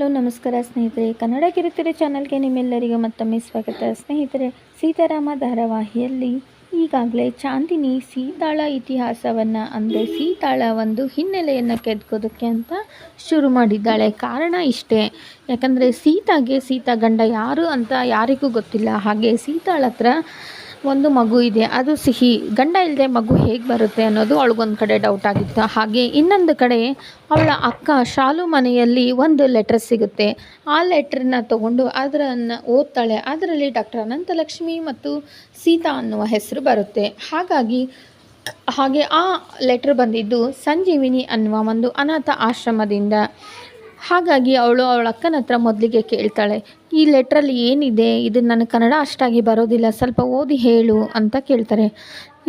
Hello, ನಮಸ್ಕಾರ ಸ್ನೇಹಿತರೆ. ಕನ್ನಡ ಕಿರುತೆರೆ ಚಾನಲ್ಗೆ ನಿಮ್ಮೆಲ್ಲರಿಗೂ ಮತ್ತೊಮ್ಮೆ ಸ್ವಾಗತ. ಸ್ನೇಹಿತರೆ, ಸೀತಾರಾಮ ಧಾರಾವಾಹಿಯಲ್ಲಿ ಈಗಾಗಲೇ ಚಾಂದಿನಿ ಸೀತಾಳ ಇತಿಹಾಸವನ್ನು ಅಂದರೆ ಸೀತಾಳ ಒಂದು ಹಿನ್ನೆಲೆಯನ್ನು ಕೆದ್ಕೋದಕ್ಕೆ ಅಂತ ಶುರು ಮಾಡಿದ್ದಾಳೆ. ಕಾರಣ ಇಷ್ಟೇ. ಯಾಕಂದರೆ ಸೀತಾಗೆ ಸೀತಾ ಗಂಡ ಯಾರು ಅಂತ ಯಾರಿಗೂ ಗೊತ್ತಿಲ್ಲ. ಹಾಗೆ ಸೀತಾಳ ಹತ್ರ ಒಂದು ಮಗು ಇದೆ, ಅದು ಸಿಹಿ. ಗಂಡ ಇಲ್ಲದೆ ಮಗು ಹೇಗೆ ಬರುತ್ತೆ ಅನ್ನೋದು ಅವಳಿಗೊಂದು ಕಡೆ ಡೌಟ್ ಆಗಿತ್ತು. ಹಾಗೆ ಇನ್ನೊಂದು ಕಡೆ ಅವಳ ಅಕ್ಕ ಶಾಲು ಮನೆಯಲ್ಲಿ ಒಂದು ಲೆಟರ್ ಸಿಗುತ್ತೆ. ಆ ಲೆಟ್ರನ್ನ ತಗೊಂಡು ಅದರನ್ನು ಓದ್ತಾಳೆ. ಅದರಲ್ಲಿ ಡಾಕ್ಟರ್ ಅನಂತಲಕ್ಷ್ಮಿ ಮತ್ತು ಸೀತಾ ಅನ್ನುವ ಹೆಸರು ಬರುತ್ತೆ. ಹಾಗಾಗಿ ಹಾಗೆ ಆ ಲೆಟ್ರ್ ಬಂದಿದ್ದು ಸಂಜೀವಿನಿ ಅನ್ನುವ ಒಂದು ಅನಾಥ ಆಶ್ರಮದಿಂದ. ಹಾಗಾಗಿ ಅವಳು ಅವಳ ಅಕ್ಕನ ಹತ್ರ ಮೊದಲಿಗೆ ಕೇಳ್ತಾಳೆ, ಈ ಲೆಟ್ರಲ್ಲಿ ಏನಿದೆ? ಇದು ನನಗೆ ಕನ್ನಡ ಅಷ್ಟಾಗಿ ಬರೋದಿಲ್ಲ, ಸ್ವಲ್ಪ ಓದಿ ಹೇಳು ಅಂತ ಕೇಳ್ತಾರೆ.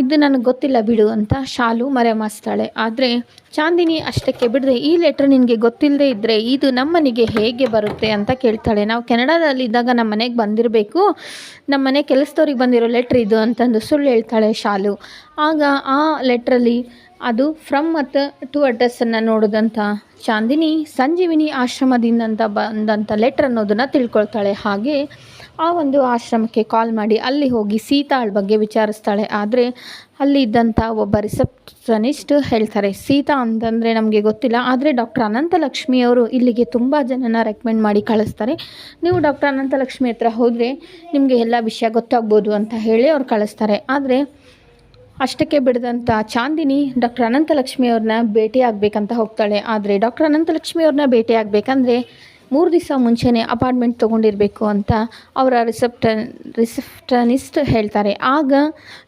ಇದು ನನಗೆ ಗೊತ್ತಿಲ್ಲ ಬಿಡು ಅಂತ ಶಾಲು ಮರೆಮಾಚ್ತಾಳೆ. ಆದರೆ ಚಾಂದಿನಿ ಅಷ್ಟಕ್ಕೆ ಬಿಡದೆ, ಈ ಲೆಟ್ರ್ ನಿನಗೆ ಗೊತ್ತಿಲ್ಲದೆ ಇದ್ದರೆ ಇದು ನಮ್ಮನೆಗೆ ಹೇಗೆ ಬರುತ್ತೆ? ಅಂತ ಕೇಳ್ತಾಳೆ. ನಾವು ಕೆನಡಾದಲ್ಲಿದ್ದಾಗ ನಮ್ಮ ಮನೆಗೆ ಬಂದಿರಬೇಕು ನಮ್ಮ ಮನೆ ಕೆಲಸದವ್ರಿಗೆ ಬಂದಿರೋ ಲೆಟ್ರ್ ಇದು ಅಂತಂದು ಸುಳ್ಳು ಹೇಳ್ತಾಳೆ ಶಾಲು. ಆಗ ಆ ಲೆಟ್ರಲ್ಲಿ ಅದು ಫ್ರಮ್ ಮತ್ತು ಟು ಅಡ್ರೆಸ್ಸನ್ನು ನೋಡಿದಂಥ ಚಾಂದಿನಿ, ಸಂಜೀವಿನಿ ಆಶ್ರಮದಿಂದಂತ ಬಂದಂಥ ಲೆಟ್ರ್ ಅನ್ನೋದನ್ನು ತಿಳ್ಕೊಳ್ತಾಳೆ. ಹಾಗೆ ಆ ಒಂದು ಆಶ್ರಮಕ್ಕೆ ಕಾಲ್ ಮಾಡಿ ಅಲ್ಲಿ ಹೋಗಿ ಸೀತಾಳ ಬಗ್ಗೆ ವಿಚಾರಿಸ್ತಾಳೆ. ಆದರೆ ಅಲ್ಲಿ ಇದ್ದಂಥ ಒಬ್ಬ ರಿಸೆಪ್ಷನಿಸ್ಟ್ ಹೇಳ್ತಾರೆ, ಸೀತಾ ಅಂತಂದರೆ ನಮಗೆ ಗೊತ್ತಿಲ್ಲ, ಆದರೆ ಡಾಕ್ಟರ್ ಅನಂತಲಕ್ಷ್ಮಿ ಅವರು ಇಲ್ಲಿಗೆ ತುಂಬ ಜನನ ರೆಕಮೆಂಡ್ ಮಾಡಿ ಕಳಿಸ್ತಾರೆ. ನೀವು ಡಾಕ್ಟರ್ ಅನಂತಲಕ್ಷ್ಮಿ ಹತ್ರ ಹೋದರೆ ನಿಮಗೆ ಎಲ್ಲ ವಿಷಯ ಗೊತ್ತಾಗ್ಬೋದು ಅಂತ ಹೇಳಿ ಅವ್ರು ಕಳಿಸ್ತಾರೆ. ಆದರೆ ಅಷ್ಟಕ್ಕೆ ಬಿಡದಂಥ ಚಾಂದಿನಿ ಡಾಕ್ಟರ್ ಅನಂತಲಕ್ಷ್ಮಿ ಅವ್ರನ್ನ ಭೇಟಿ ಆಗಬೇಕಂತ ಹೋಗ್ತಾಳೆ. ಆದರೆ ಡಾಕ್ಟರ್ ಅನಂತಲಕ್ಷ್ಮಿ ಅವ್ರನ್ನ ಭೇಟಿ ಆಗಬೇಕಂದ್ರೆ ಮೂರು ದಿವಸ ಮುಂಚೆನೇ ಅಪಾರ್ಟ್ಮೆಂಟ್ ತೊಗೊಂಡಿರಬೇಕು ಅಂತ ಅವರ ರಿಸೆಪ್ಟನ್ ರಿಸೆಪ್ಟನಿಸ್ಟ್ ಹೇಳ್ತಾರೆ. ಆಗ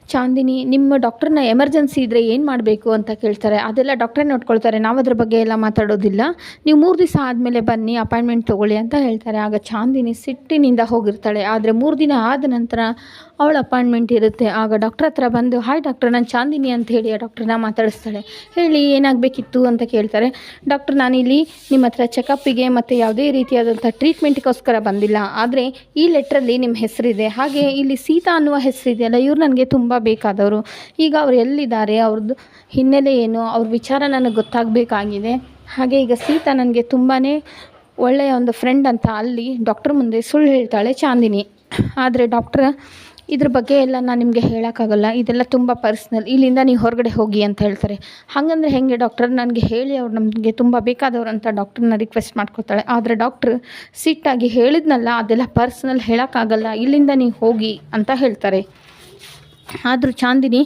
ಚಾಂದಿನಿ, ನಿಮ್ಮ ಡಾಕ್ಟ್ರನ್ನ ಎಮರ್ಜೆನ್ಸಿ ಇದ್ದರೆ ಏನು ಮಾಡಬೇಕು ಅಂತ ಕೇಳ್ತಾರೆ? ಅದೆಲ್ಲ ಡಾಕ್ಟ್ರೇ ನೋಡ್ಕೊಳ್ತಾರೆ. ನಾವು ಅದ್ರ ಬಗ್ಗೆ ಎಲ್ಲ ಮಾತಾಡೋದಿಲ್ಲ. ನೀವು ಮೂರು ದಿವಸ ಆದಮೇಲೆ ಬನ್ನಿ, ಅಪಾಯಿಂಟ್ಮೆಂಟ್ ತೊಗೊಳ್ಳಿ ಅಂತ ಹೇಳ್ತಾರೆ. ಆಗ ಚಾಂದಿನಿ ಸಿಟ್ಟಿನಿಂದ ಹೋಗಿರ್ತಾಳೆ. ಆದರೆ ಮೂರು ದಿನ ಆದ ನಂತರ ಅವಳ ಅಪಾಯಿಂಟ್ಮೆಂಟ್ ಇರುತ್ತೆ. ಆಗ ಡಾಕ್ಟ್ರ್ ಹತ್ರ ಬಂದು, ಹಾಯ್ ಡಾಕ್ಟರ್, ನಾನು ಚಾಂದಿನಿ ಅಂತ ಹೇಳಿ ಆ ಡಾಕ್ಟ್ರನ್ನ ಮಾತಾಡಿಸ್ತಾಳೆ. ಹೇಳಿ, ಏನಾಗಬೇಕಿತ್ತು? ಅಂತ ಕೇಳ್ತಾರೆ. ಡಾಕ್ಟ್ರ್, ನಾನಿಲ್ಲಿ ನಿಮ್ಮ ಹತ್ರ ಚೆಕಪ್ಪಿಗೆ ಮತ್ತು ಯಾವುದೇ ರೀತಿಯಾದಂಥ ಟ್ರೀಟ್ಮೆಂಟ್ಗೋಸ್ಕರ ಬಂದಿಲ್ಲ. ಆದರೆ ಈ ಲೆಟ್ರಲ್ಲಿ ನಿಮ್ಮ ಹೆಸರಿದೆ. ಹಾಗೆ ಇಲ್ಲಿ ಸೀತಾ ಅನ್ನುವ ಹೆಸರಿದೆಯಲ್ಲ ಇವ್ರು ನನಗೆ ತುಂಬ ಬೇಕಾದವರು. ಈಗ ಅವ್ರು ಎಲ್ಲಿದ್ದಾರೆ? ಅವ್ರದ್ದು ಹಿನ್ನೆಲೆ ಏನು? ಅವ್ರ ವಿಚಾರ ನನಗೆ ಗೊತ್ತಾಗಬೇಕಾಗಿದೆ. ಹಾಗೆ ಈಗ ಸೀತಾ ನನಗೆ ತುಂಬಾ ಒಳ್ಳೆಯ ಒಂದು ಫ್ರೆಂಡ್ ಅಂತ ಅಲ್ಲಿ ಡಾಕ್ಟ್ರ್ ಮುಂದೆ ಸುಳ್ಳು ಹೇಳ್ತಾಳೆ ಚಾಂದಿನಿ. ಆದರೆ ಡಾಕ್ಟ್ರ್ ಇದ್ರ ಬಗ್ಗೆ ಎಲ್ಲ ನಾನು ನಿಮಗೆ ಹೇಳೋಕ್ಕಾಗಲ್ಲ. ಇದೆಲ್ಲ ತುಂಬ ಪರ್ಸ್ನಲ್ ಇಲ್ಲಿಂದ ನೀವು ಹೊರಗಡೆ ಹೋಗಿ ಅಂತ ಹೇಳ್ತಾರೆ. ಹಾಗಂದ್ರೆ ಹೇಗೆ ಡಾಕ್ಟರ್ ನನಗೆ ಹೇಳಿ ಅವ್ರು ನಮಗೆ ತುಂಬ ಬೇಕಾದವ್ರು ಅಂತ ಡಾಕ್ಟ್ರನ್ನ ರಿಕ್ವೆಸ್ಟ್ ಮಾಡ್ಕೊತಾಳೆ. ಆದರೆ ಡಾಕ್ಟ್ರ್ ಸಿಟ್ಟಾಗಿ ಹೇಳಿದ್ನಲ್ಲ, ಅದೆಲ್ಲ ಪರ್ಸ್ನಲ್ ಹೇಳೋಕ್ಕಾಗಲ್ಲ. ಇಲ್ಲಿಂದ ನೀವು ಹೋಗಿ ಅಂತ ಹೇಳ್ತಾರೆ. ಆದರೂ ಚಾಂದಿನಿ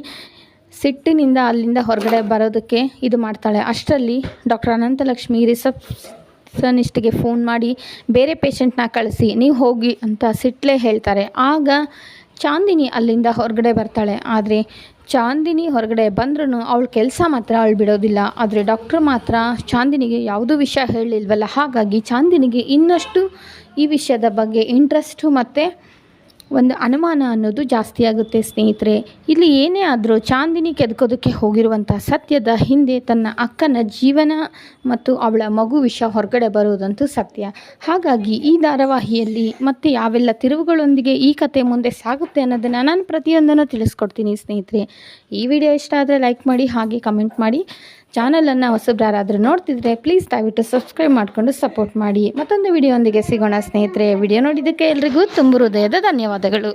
ಸಿಟ್ಟಿನಿಂದ ಅಲ್ಲಿಂದ ಹೊರಗಡೆ ಬರೋದಕ್ಕೆ ಇದು ಮಾಡ್ತಾಳೆ. ಅಷ್ಟರಲ್ಲಿ ಡಾಕ್ಟರ್ ಅನಂತಲಕ್ಷ್ಮಿ ರಿಸೆಪ್ಷನಿಸ್ಟ್ಗೆ ಫೋನ್ ಮಾಡಿ, ಬೇರೆ ಪೇಷಂಟ್ನ ಕಳಿಸಿ, ನೀವು ಹೋಗಿ ಅಂತ ಸಿಟ್ಟಲೇ ಹೇಳ್ತಾರೆ. ಆಗ ಚಾಂದಿನಿ ಅಲ್ಲಿಂದ ಹೊರಗಡೆ ಬರ್ತಾಳೆ. ಆದರೆ ಚಾಂದಿನಿ ಹೊರಗಡೆ ಬಂದ್ರೂ ಅವಳು ಕೆಲಸ ಮಾತ್ರ ಅವಳು ಬಿಡೋದಿಲ್ಲ. ಆದರೆ ಡಾಕ್ಟ್ರ್ ಮಾತ್ರ ಚಾಂದಿನಿಗೆ ಯಾವುದೂ ವಿಷಯ ಹೇಳಿಲ್ವಲ್ಲ? ಹಾಗಾಗಿ ಚಾಂದಿನಿಗೆ ಇನ್ನಷ್ಟು ಈ ವಿಷಯದ ಬಗ್ಗೆ ಇಂಟ್ರೆಸ್ಟು ಮತ್ತು ಒಂದು ಅನುಮಾನ ಅನ್ನೋದು ಜಾಸ್ತಿ ಆಗುತ್ತೆ ಸ್ನೇಹಿತರೆ. ಇಲ್ಲಿ ಏನೇ ಆದರೂ ಚಾಂದಿನಿ ಕೆದಕೋದಕ್ಕೆ ಹೋಗಿರುವಂಥ ಸತ್ಯದ ಹಿಂದೆ ತನ್ನ ಅಕ್ಕನ ಜೀವನ ಮತ್ತು ಅವಳ ಮಗು ವಿಷಯ ಹೊರಗಡೆ ಬರುವುದಂತೂ ಸತ್ಯ. ಹಾಗಾಗಿ ಈ ಧಾರಾವಾಹಿಯಲ್ಲಿ ಮತ್ತು ಯಾವೆಲ್ಲ ತಿರುವುಗಳೊಂದಿಗೆ ಈ ಕತೆ ಮುಂದೆ ಸಾಗುತ್ತೆ ಅನ್ನೋದನ್ನು ನಾನು ಪ್ರತಿಯೊಂದನ್ನು ತಿಳಿಸ್ಕೊಡ್ತೀನಿ ಸ್ನೇಹಿತರೆ. ಈ ವಿಡಿಯೋ ಇಷ್ಟ ಆದರೆ ಲೈಕ್ ಮಾಡಿ, ಹಾಗೆ ಕಮೆಂಟ್ ಮಾಡಿ. ಚಾನಲನ್ನು ಹೊಸಬ್ರಾರಾದರೂ ನೋಡ್ತಿದ್ರೆ ಪ್ಲೀಸ್ ದಯವಿಟ್ಟು ಸಬ್ಸ್ಕ್ರೈಬ್ ಮಾಡಿಕೊಂಡು ಸಪೋರ್ಟ್ ಮಾಡಿ. ಮತ್ತೊಂದು ವಿಡಿಯೋಂದಿಗೆ ಸಿಗೋಣ ಸ್ನೇಹಿತರೆ. ವಿಡಿಯೋ ನೋಡಿದ್ದಕ್ಕೆ ಎಲ್ರಿಗೂ ತುಂಬ ಹೃದಯದ ಧನ್ಯವಾದಗಳು.